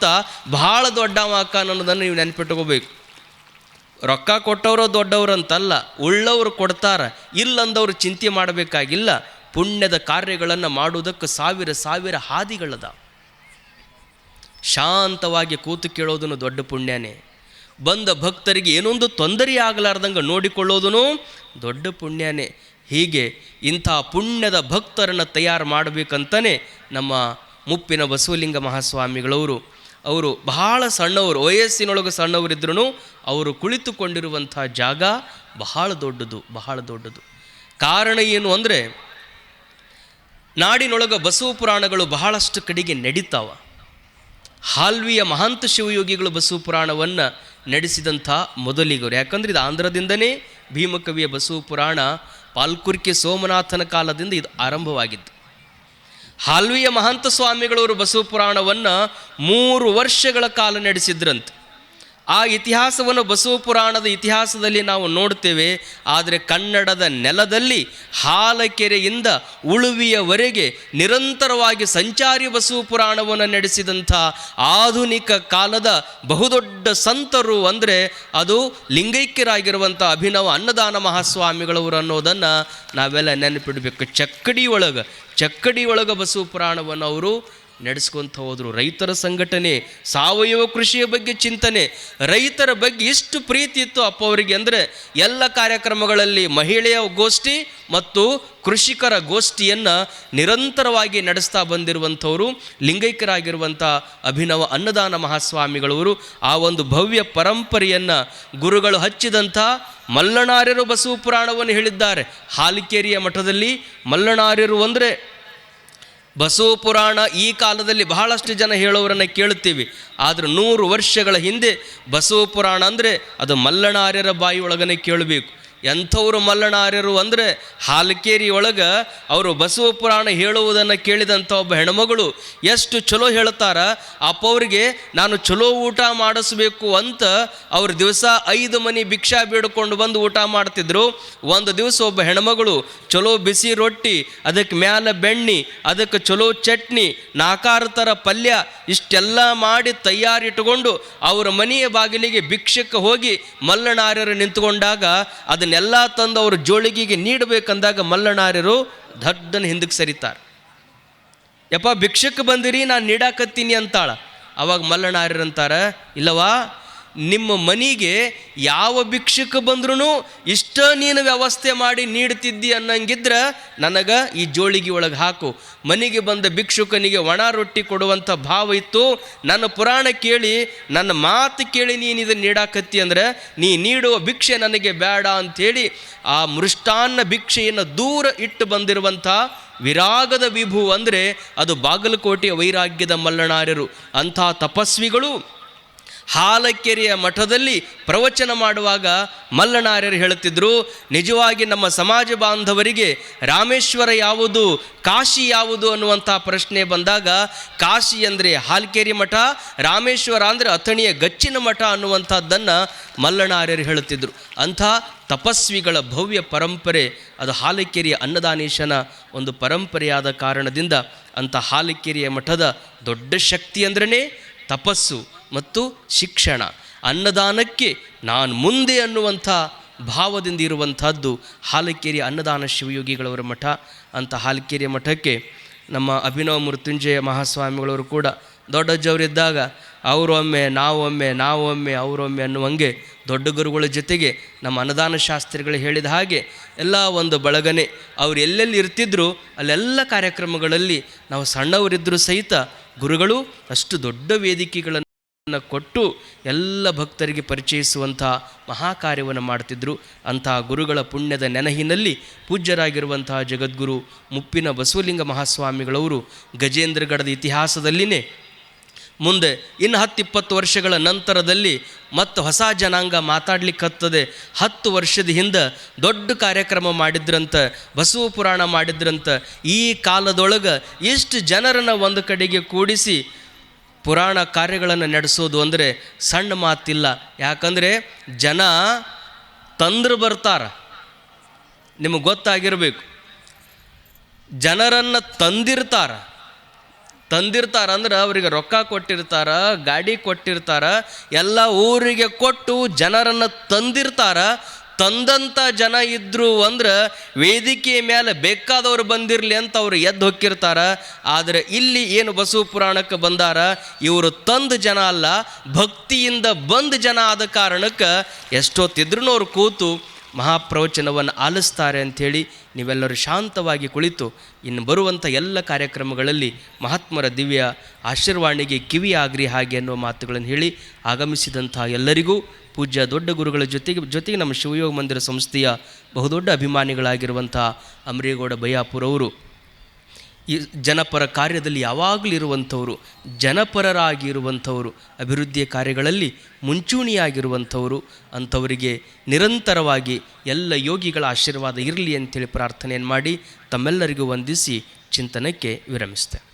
Speaker 1: ಬಹಳ ದೊಡ್ಡವ ಅಕ್ಕ ಅನ್ನೋದನ್ನು ನೀವು ನೆನ್ಪಿಟ್ಕೋಬೇಕು. ರೊಕ್ಕ ಕೊಟ್ಟವರು ದೊಡ್ಡವರು ಅಂತಲ್ಲ, ಉಳ್ಳವರು ಕೊಡ್ತಾರ, ಇಲ್ಲಂದವರು ಚಿಂತೆ ಮಾಡಬೇಕಾಗಿಲ್ಲ, ಪುಣ್ಯದ ಕಾರ್ಯಗಳನ್ನು ಮಾಡುವುದಕ್ಕೆ ಸಾವಿರ ಸಾವಿರ ಹಾದಿಗಳದ. ಶಾಂತವಾಗಿ ಕೂತು ಕೇಳೋದನ್ನು ದೊಡ್ಡ ಪುಣ್ಯನೇ. ಬಂದ ಭಕ್ತರಿಗೆ ಏನೊಂದು ತೊಂದರೆ ಆಗಲಾರ್ದಂಗೆ ನೋಡಿಕೊಳ್ಳೋದನು ದೊಡ್ಡ ಪುಣ್ಯನೇ. ಹೀಗೆ ಇಂಥ ಪುಣ್ಯದ ಭಕ್ತರನ್ನು ತಯಾರು ಮಾಡಬೇಕಂತಲೇ ನಮ್ಮ ಮುಪ್ಪಿನ ಬಸವಲಿಂಗ ಮಹಾಸ್ವಾಮಿಗಳವರು ಅವರು ಬಹಳ ಸಣ್ಣವರು, ವಯಸ್ಸಿನೊಳಗೆ ಸಣ್ಣವರಿದ್ರೂ ಅವರು ಕುಳಿತುಕೊಂಡಿರುವಂಥ ಜಾಗ ಬಹಳ ದೊಡ್ಡದು ಬಹಳ ದೊಡ್ಡದು. ಕಾರಣ ಏನು ಅಂದರೆ, ನಾಡಿನೊಳಗೆ ಬಸವ ಪುರಾಣಗಳು ಬಹಳಷ್ಟು ಕಡೆಗೆ ನಡೀತಾವ. ಹಾಲ್ವಿಯ ಮಹಾಂತ ಶಿವಯೋಗಿಗಳು ಬಸವ ಪುರಾಣವನ್ನು ನಡೆಸಿದಂಥ ಮೊದಲಿಗರು. ಯಾಕಂದ್ರೆ ಇದು ಆಂಧ್ರದಿಂದನೇ ಭೀಮಕವಿಯ ಬಸವ ಪುರಾಣ ಪಾಲ್ಕುರ್ಕೆ ಸೋಮನಾಥನ ಕಾಲದಿಂದ ಇದು ಆರಂಭವಾಗಿದ್ದು. ಹಾಲ್ವಿಯ ಮಹಂತ ಸ್ವಾಮಿಗಳವರು ಬಸವ ಪುರಾಣವನ್ನು ಮೂರು ವರ್ಷಗಳ ಕಾಲ ನಡೆಸಿದ್ರಂತೆ. ಆ ಇತಿಹಾಸವನ್ನು ಬಸವ ಪುರಾಣದ ಇತಿಹಾಸದಲ್ಲಿ ನಾವು ನೋಡ್ತೇವೆ ಆದರೆ ಕನ್ನಡದ ನೆಲದಲ್ಲಿ ಹಾಲಕೆರೆಯಿಂದ ಉಳುವಿಯವರೆಗೆ ನಿರಂತರವಾಗಿ ಸಂಚಾರಿ ಬಸವ ಪುರಾಣವನ್ನು ನಡೆಸಿದಂಥ ಆಧುನಿಕ ಕಾಲದ ಬಹುದೊಡ್ಡ ಸಂತರು ಅಂದರೆ ಅದು ಲಿಂಗೈಕ್ಯರಾಗಿರುವಂಥ ಅಭಿನವ ಅನ್ನದಾನ ಮಹಾಸ್ವಾಮಿಗಳವರು ಅನ್ನೋದನ್ನು ನಾವೆಲ್ಲ ನೆನಪಿಡಬೇಕು. ಚಕ್ಕಡಿ ಒಳಗೆ ಚಕ್ಕಡಿ ಒಳಗೆ ಬಸವ ಪುರಾಣವನ್ನು ಅವರು ನಡೆಸ್ಕೊಂತ ಹೋದರು. ರೈತರ ಸಂಘಟನೆ, ಸಾವಯವ ಕೃಷಿಯ ಬಗ್ಗೆ ಚಿಂತನೆ. ರೈತರ ಬಗ್ಗೆ ಎಷ್ಟು ಪ್ರೀತಿ ಇತ್ತು ಅಪ್ಪ ಅವರಿಗೆ ಅಂದರೆ, ಎಲ್ಲ ಕಾರ್ಯಕ್ರಮಗಳಲ್ಲಿ ಮಹಿಳೆಯ ಗೋಷ್ಠಿ ಮತ್ತು ಕೃಷಿಕರ ಗೋಷ್ಠಿಯನ್ನು ನಿರಂತರವಾಗಿ ನಡೆಸ್ತಾ ಬಂದಿರುವಂಥವರು, ಲಿಂಗೈಕ್ಯರಾಗಿರುವಂಥ ಅಭಿನವ ಅನ್ನದಾನ ಮಹಾಸ್ವಾಮಿಗಳವರು, ಆ ಒಂದು ಭವ್ಯ ಪರಂಪರೆಯನ್ನು ಗುರುಗಳು ಹಚ್ಚಿದಂಥ ಮಲ್ಲಣಾರ್ಯರು ಬಸವ ಪುರಾಣವನ್ನು ಹೇಳಿದ್ದಾರೆ. ಹಾಲಿಕೇರಿಯ ಮಠದಲ್ಲಿ ಮಲ್ಲಣಾರ್ಯರು ಅಂದರೆ ಬಸವ ಪುರಾಣ ಈ ಕಾಲದಲ್ಲಿ ಬಹಳಷ್ಟು ಜನ ಹೇಳೋರನ್ನು ಕೇಳುತ್ತೀವಿ. ಆದರೆ ನೂರು ವರ್ಷಗಳ ಹಿಂದೆ ಬಸವ ಪುರಾಣ ಅಂದರೆ ಅದು ಮಲ್ಲಣಾರ್ಯರ ಬಾಯಿ ಒಳಗನೆ ಕೇಳಬೇಕು. ಎಂಥವ್ರು ಮಲ್ಲಣಾರ್ಯರು ಅಂದರೆ ಹಾಲಕೇರಿ ಒಳಗೆ ಅವರು ಬಸವ ಪುರಾಣ ಹೇಳುವುದನ್ನು ಕೇಳಿದಂಥ ಒಬ್ಬ ಹೆಣ್ಮಗಳು, ಎಷ್ಟು ಚಲೋ ಹೇಳ್ತಾರ? ಅಪ್ಪವ್ರಿಗೆ ನಾನು ಚಲೋ ಊಟ ಮಾಡಿಸ್ಬೇಕು ಅಂತ ಅವ್ರು ದಿವಸ ಐದು ಮನಿ ಭಿಕ್ಷಾ ಬೇಡಿಕೊಂಡು ಬಂದು ಊಟ ಮಾಡ್ತಿದ್ರು. ಒಂದು ದಿವಸ ಒಬ್ಬ ಹೆಣ್ಮಗಳು ಚಲೋ ಬಿಸಿ ರೊಟ್ಟಿ, ಅದಕ್ಕೆ ಮ್ಯಾಲ ಬೆಣ್ಣಿ, ಅದಕ್ಕೆ ಚಲೋ ಚಟ್ನಿ, ನಾಕಾರ ಥರ ಪಲ್ಯ ಇಷ್ಟೆಲ್ಲ ಮಾಡಿ ತಯಾರಿಟ್ಟುಕೊಂಡು ಅವರ ಮನೆಯ ಬಾಗಿಲಿಗೆ ಭಿಕ್ಷಕ್ಕೆ ಹೋಗಿ ಮಲ್ಲಣಾರ್ಯರು ನಿಂತ್ಕೊಂಡಾಗ ಅದನ್ನೆಲ್ಲ ತಂದು ಅವರು ಜೋಳಿಗೆಗೆ ನೀಡಬೇಕಂದಾಗ ಮಲ್ಲಣಾರ್ಯರು ದಡ್ಡನ ಹಿಂದಕ್ಕೆ ಸರಿತಾರೆ. ಯಪ್ಪ ಭಿಕ್ಷಕ್ಕೆ ಬಂದಿರಿ, ನಾನು ನೀಡಾಕತ್ತೀನಿ ಅಂತಾಳ. ಅವಾಗ ಮಲ್ಲಣಾರ್ಯರು ಅಂತಾರೆ ಇಲ್ಲವಾ ನಿಮ್ಮ ಮನೆಗೆ ಯಾವ ಭಿಕ್ಷಕ ಬಂದ್ರೂ ಇಷ್ಟ ನೀನು ವ್ಯವಸ್ಥೆ ಮಾಡಿ ನೀಡ್ತಿದ್ದಿ ಅನ್ನಂಗಿದ್ರೆ ನನಗೆ ಈ ಜೋಳಿಗೆ ಒಳಗೆ ಹಾಕು. ಮನೆಗೆ ಬಂದ ಭಿಕ್ಷುಕನಿಗೆ ಒಣ ರೊಟ್ಟಿ ಕೊಡುವಂಥ ಭಾವ ಇತ್ತು. ನನ್ನ ಪುರಾಣ ಕೇಳಿ, ನನ್ನ ಮಾತು ಕೇಳಿ ನೀನು ಇದನ್ನು ನೀಡಾಕತ್ತಿ ಅಂದ್ರೆ, ನೀ ನೀಡುವ ಭಿಕ್ಷೆ ನನಗೆ ಬೇಡ ಅಂಥೇಳಿ ಆ ಮೃಷ್ಟಾನ್ನ ಭಿಕ್ಷೆಯನ್ನು ದೂರ ಇಟ್ಟು ಬಂದಿರುವಂಥ ವಿರಾಗದ ವಿಭು ಅಂದರೆ ಅದು ಬಾಗಲಕೋಟೆಯ ವೈರಾಗ್ಯದ ಮಲ್ಲಣಾರ್ಯರು ಅಂಥ ತಪಸ್ವಿಗಳು ಹಾಲಕೆರೆಯ ಮಠದಲ್ಲಿ ಪ್ರವಚನ ಮಾಡುವಾಗ ಮಲ್ಲನಾರ್ಯರು ಹೇಳುತ್ತಿದ್ದರು ನಿಜವಾಗಿ ನಮ್ಮ ಸಮಾಜ ಬಾಂಧವರಿಗೆ ರಾಮೇಶ್ವರ ಯಾವುದು, ಕಾಶಿ ಯಾವುದು ಅನ್ನುವಂಥ ಪ್ರಶ್ನೆ ಬಂದಾಗ, ಕಾಶಿ ಅಂದರೆ ಹಾಲ್ಕೆರೆ ಮಠ, ರಾಮೇಶ್ವರ ಅಂದರೆ ಅಥಣಿಯ ಗಚ್ಚಿನ ಮಠ ಅನ್ನುವಂಥದ್ದನ್ನು ಮಲ್ಲನಾರ್ಯರು ಹೇಳುತ್ತಿದ್ದರು ಅಂಥ ತಪಸ್ವಿಗಳ ಭವ್ಯ ಪರಂಪರೆ, ಅದು ಹಾಲಕೆರೆಯ ಅನ್ನದಾನೇಶನ ಒಂದು ಪರಂಪರೆಯಾದ ಕಾರಣದಿಂದ ಅಂಥ ಹಾಲಕೆರೆಯ ಮಠದ ದೊಡ್ಡ ಶಕ್ತಿ ಅಂದ್ರೇ ತಪಸ್ಸು. ಮತ್ತು ಶಿಕ್ಷಣ. ಅನ್ನದಾನಕ್ಕೆ ನಾನು ಮುಂದೆ ಅನ್ನುವಂಥ ಭಾವದಿಂದ ಇರುವಂಥದ್ದು ಹಾಲಕ್ಕೇರಿ ಅನ್ನದಾನ ಶಿವಯೋಗಿಗಳವರ ಮಠ. ಅಂತ ಹಾಲಕ್ಕೇರಿಯ ಮಠಕ್ಕೆ ನಮ್ಮ ಅಭಿನವ ಮೃತ್ಯುಂಜಯ ಮಹಾಸ್ವಾಮಿಗಳವರು ಕೂಡ ದೊಡ್ಡಜ್ಜವರಿದ್ದಾಗ ಅವರೊಮ್ಮೆ ನಾವೊಮ್ಮೆ ನಾವೊಮ್ಮೆ ಅವರೊಮ್ಮೆ ಅನ್ನುವಂಗೆ ದೊಡ್ಡ ಗುರುಗಳ ಜೊತೆಗೆ ನಮ್ಮ ಅನ್ನದಾನ ಶಾಸ್ತ್ರಿಗಳು ಹೇಳಿದ ಹಾಗೆ ಎಲ್ಲ ಒಂದು ಬಳಗನೆ ಅವರು ಎಲ್ಲೆಲ್ಲಿ ಇರ್ತಿದ್ರು ಅಲ್ಲೆಲ್ಲ ಕಾರ್ಯಕ್ರಮಗಳಲ್ಲಿ ನಾವು ಸಣ್ಣವರಿದ್ದರೂ ಸಹಿತ ಗುರುಗಳು ಅಷ್ಟು ದೊಡ್ಡ ವೇದಿಕೆಗಳನ್ನು ಕೊಟ್ಟು ಎಲ್ಲ ಭಕ್ತರಿಗೆ ಪರಿಚಯಿಸುವಂಥ ಮಹಾಕಾರ್ಯವನ್ನು ಮಾಡ್ತಿದ್ರು. ಅಂತಹ ಗುರುಗಳ ಪುಣ್ಯದ ನೆನಹಿನಲ್ಲಿ ಪೂಜ್ಯರಾಗಿರುವಂತಹ ಜಗದ್ಗುರು ಮುಪ್ಪಿನ ಬಸವಲಿಂಗ ಮಹಾಸ್ವಾಮಿಗಳವರು ಗಜೇಂದ್ರಗಡದ ಇತಿಹಾಸದಲ್ಲಿನೇ ಮುಂದೆ ಇನ್ನು ಹತ್ತು ಇಪ್ಪತ್ತು ವರ್ಷಗಳ ನಂತರದಲ್ಲಿ ಮತ್ತು ಹೊಸ ಜನಾಂಗ ಮಾತಾಡ್ಲಿಕ್ಕತ್ತದೆ. ಹತ್ತು ವರ್ಷದ ಹಿಂದೆ ದೊಡ್ಡ ಕಾರ್ಯಕ್ರಮ ಮಾಡಿದ್ರಂತ, ಬಸವ ಪುರಾಣ ಮಾಡಿದ್ರಂತ, ಈ ಕಾಲದೊಳಗೆ ಎಷ್ಟು ಜನರನ್ನು ಒಂದು ಕಡೆಗೆ ಕೂಡಿಸಿ ಪುರಾಣ ಕಾರ್ಯಗಳನ್ನು ನಡೆಸೋದು ಅಂದರೆ ಸಣ್ಣ ಮಾತಿಲ್ಲ. ಯಾಕಂದರೆ ಜನ ತಂದ್ರು ಬರ್ತಾರ. ನಿಮಗೆ ಗೊತ್ತಾಗಿರಬೇಕು. ಜನರನ್ನು ತಂದಿರ್ತಾರ. ತಂದಿರ್ತಾರ ಅಂದ್ರೆ ಅವರಿಗೆ ರೊಕ್ಕ ಕೊಟ್ಟಿರ್ತಾರ, ಗಾಡಿ ಕೊಟ್ಟಿರ್ತಾರ, ಎಲ್ಲ ಊರಿಗೆ ಕೊಟ್ಟು ಜನರನ್ನು ತಂದಿರ್ತಾರ. ತಂದಂಥ ಜನ ಇದ್ರು ಅಂದ್ರೆ ವೇದಿಕೆ ಮೇಲೆ ಬೇಕಾದವರು ಬಂದಿರಲಿ ಅಂತ ಅವ್ರು ಎದ್ದು ಹೊಕ್ಕಿರ್ತಾರ. ಆದರೆ ಇಲ್ಲಿ ಏನು ಬಸವ ಪುರಾಣಕ್ಕೆ ಬಂದಾರ, ಇವರು ತಂದ ಜನ ಅಲ್ಲ, ಭಕ್ತಿಯಿಂದ ಬಂದ ಜನ ಆದ ಕಾರಣಕ್ಕೆ ಎಷ್ಟೊತ್ತಿದ್ರೂ ಅವ್ರು ಕೂತು ಮಹಾಪ್ರವಚನವನ್ನು ಆಲಿಸ್ತಾರೆ ಅಂಥೇಳಿ ನೀವೆಲ್ಲರೂ ಶಾಂತವಾಗಿ ಕುಳಿತು ಇನ್ನು ಬರುವಂಥ ಎಲ್ಲ ಕಾರ್ಯಕ್ರಮಗಳಲ್ಲಿ ಮಹಾತ್ಮರ ದಿವ್ಯ ಆಶೀರ್ವಾಣಿಗೆ ಕಿವಿಯಾಗ್ರಿ ಹಾಗೆ ಅನ್ನುವ ಮಾತುಗಳನ್ನು ಹೇಳಿ ಆಗಮಿಸಿದಂಥ ಎಲ್ಲರಿಗೂ ಪೂಜ್ಯ ದೊಡ್ಡ ಗುರುಗಳ ಜೊತೆಗೆ ಜೊತೆಗೆ ನಮ್ಮ ಶಿವಯೋಗ ಮಂದಿರ ಸಂಸ್ಥೆಯ ಬಹುದೊಡ್ಡ ಅಭಿಮಾನಿಗಳಾಗಿರುವಂಥ ಅಮರೇಗೌಡ ಬಯ್ಯಾಪುರವರು ಈ ಜನಪರ ಕಾರ್ಯದಲ್ಲಿ ಯಾವಾಗಲೂ ಇರುವಂಥವರು, ಜನಪರರಾಗಿರುವಂಥವರು, ಅಭಿವೃದ್ಧಿಯ ಕಾರ್ಯಗಳಲ್ಲಿ ಮುಂಚೂಣಿಯಾಗಿರುವಂಥವರು, ಅಂಥವರಿಗೆ ನಿರಂತರವಾಗಿ ಎಲ್ಲ ಯೋಗಿಗಳ ಆಶೀರ್ವಾದ ಇರಲಿ ಅಂತೇಳಿ ಪ್ರಾರ್ಥನೆಯನ್ನು ಮಾಡಿ ತಮ್ಮೆಲ್ಲರಿಗೂ ವಂದಿಸಿ ಚಿಂತನಕ್ಕೆ ವಿರಮಿಸ್ತೇನೆ.